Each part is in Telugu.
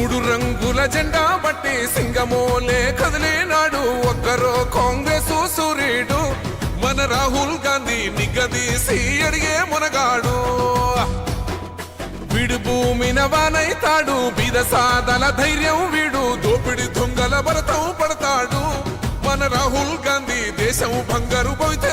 మూడు రంగుల జెండా బట్టి సింగమోలే కదిలేనాడు. ఒక్కరో కాంగ్రెస్ సూర్యుడు మన రాహుల్ గాంధీ నిగదీసి అడిగే మునగాడు. వీడు భూమిన వానైతాడు. బీద ధైర్యం వీడు. దోపిడి దొంగల భరతం పడతాడు. మన రాహుల్ గాంధీ దేశం బంగారు పోయితే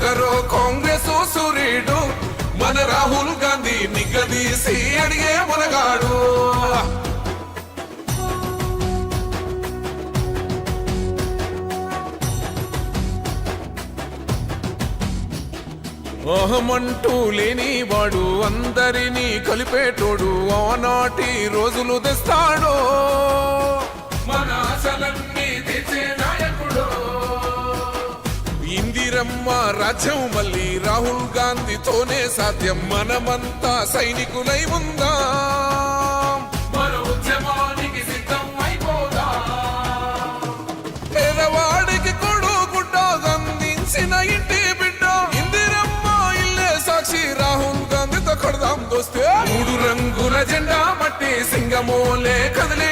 ఒక్కరో కాంగ్రెస్ సూర్యుడు మన రాహుల్ గాంధీ నిగ్గదీసి అడిగే మునగాడు. అహమంటూ లేని వాడు అందరినీ కలిపేటోడు ఆనాటి రోజులు తెస్తాడు. మన ఆశలన్నీ తెచ్చే ఇందిరమ్మ రాజ్యం మళ్ళీ రాహుల్ గాంధీతోనే సాధ్యం. మనమంతా సైనికులై ఉందాం. పేదవాడికి కొడు గుడ్డ అందించిన ఇంటి బిడ్డ. ఇందిరమ్మ ఇల్లే సాక్షి రాహుల్ గాంధీతో కొడదాం దోస్తే. మూడు రంగుల జెండా బట్టి సింగమోలే కదిలినాడు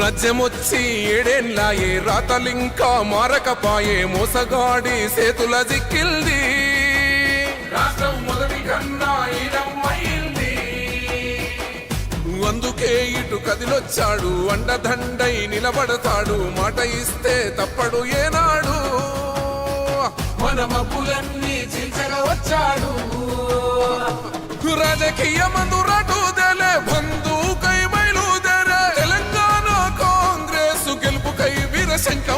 రాజ్యమొచ్చి ఏడేళ్ళాయే రాతలింకా మారకపాయే మోసగాడి సేతుల జిక్కిల్ది. రాష్ట్రం మొదటి కన్నా అందుకే ఇటు కదిలొచ్చాడు అండదండై నిలబడతాడు మాట ఇస్తే తప్పడు ఏనాడు. మన మబ్బులన్నీ చీల్చగా వచ్చాడు. రాజకీయ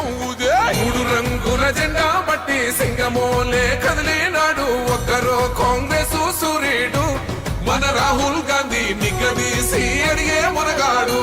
వీరశంఖం మూడు రంగుల జెండా బట్టి సింగమోలే కదిలినాడు. ఒక్కరో కాంగ్రెస్ సూర్యుడు మన రాహుల్ గాంధీ నిగ్గదీసి అడిగే మునగాడు.